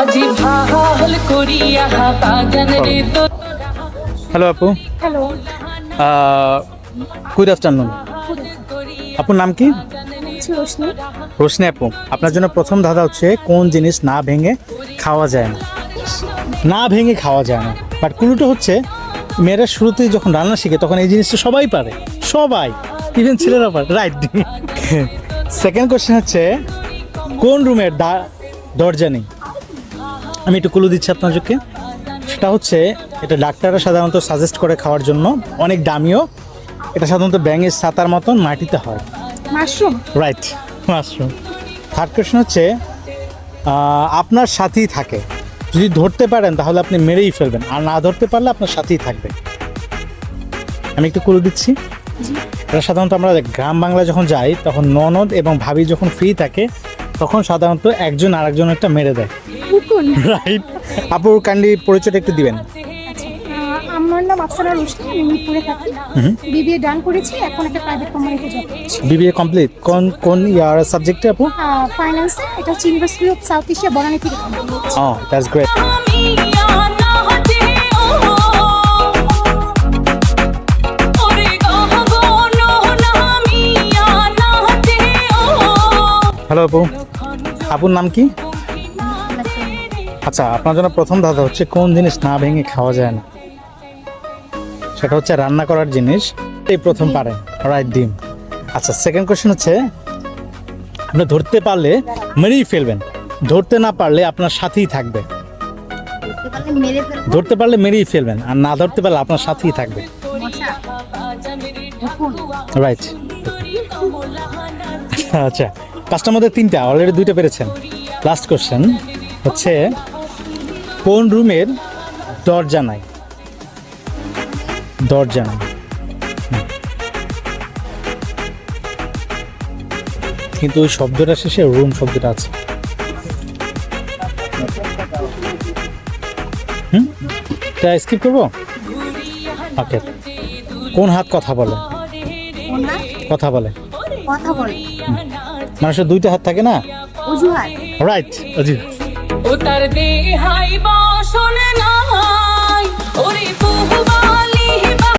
আজি ভালো করিয়া বাগান রে তো হ্যালো আপু। হ্যালো। গুড আফটারনুন আপুর নাম কি? হচ্ছে রোশনি। আপু আপনার জন্য প্রথম ধাঁধা হচ্ছে কোন জিনিস না ভেঙে খাওয়া যায় না। না ভেঙে খাওয়া যায় না। বাট কুলুটা হচ্ছে মেয়েরা শুরুতেই যখন রান্না শিখে তখন এই জিনিসটা সবাই পারে। সবাই। ইভেন ছেলেরা পারে। রাইট সেকেন্ড কোশ্চেন হচ্ছে কোন রুমের দরজা নেই? আমি একটু কুলু দিচ্ছি আপনাদেরকে সেটা হচ্ছে এটা ডাক্তাররা সাধারণত সাজেস্ট করে খাওয়ার জন্য। অনেক দামিও। এটা সাধারণত ব্যাঙের ছাতার মতন মাটিতে হয়। Mushroom? Right mushroom. Third question হচ্ছে আপনার সাথেই থাকে। যদি ধরতে পারেন তাহলে আপনি মেরেই ফেলবেন। আর না ধরতে পারলে আপনার সাথেই থাকবে। আমি একটু করে দিচ্ছি। এটা সাধারণত আমরা গ্রাম বাংলা যখন যাই তখন ননদ এবং ভাবি যখন ফ্রি থাকে তখন সাধারণত একজন আরেকজন একটা মেরে দেয়। রাইট আপুর কাইন্ডলি পরিচয়টা একটু দিবেন। আমার নাম আফসানা রোশনি আমি মিরপুরে থাকি। বিবিএ ডান করেছি এখন একটা প্রাইভেট কোম্পানিতে জব করছি। বিবিএ কমপ্লিট কোন কোন ইয়ার সাবজেক্টে আপু? ফাইন্যান্সে এটা হচ্ছে university of South Asia Banani থেকে ও দ্যাটস গ্রেট হ্যালো আপু আপুর নাম কি? আচ্ছা আপনার জন্য প্রথম ধাঁধা হচ্ছে কোন জিনিস না ভেঙে খাওয়া যায় না? সেটা হচ্ছে রান্না করার জিনিস। এই প্রথম পারে রাইট ডিম। আচ্ছা সেকেন্ড কোশ্চেন হচ্ছে আপনি ধরতে পারলে মেরেই ফেলবেন। ধরতে না পারলে আপনার সাথেই থাকবে। ধরতে পারলে মেরেই ফেলবেন আর না ধরতে পারলে আপনার সাথেই থাকবে। রাইট আচ্ছা পাঁচটার মধ্যে তিনটা অলরেডি দুইটা পেরেছেন। লাস্ট কোশ্চেন হচ্ছে কোন রুমের দরজা নাই? দরজা নাই। কিন্তু ওই শব্দটা শেষে রুম শব্দটা আছে। হুম? এটা স্কিপ করব? ওকে কোন হাত কথা বলে? কথা বলে। কথা বলে। মানুষের দুইটা হাত থাকে না? রাইট ও তার দেহাই বাসন বহুবা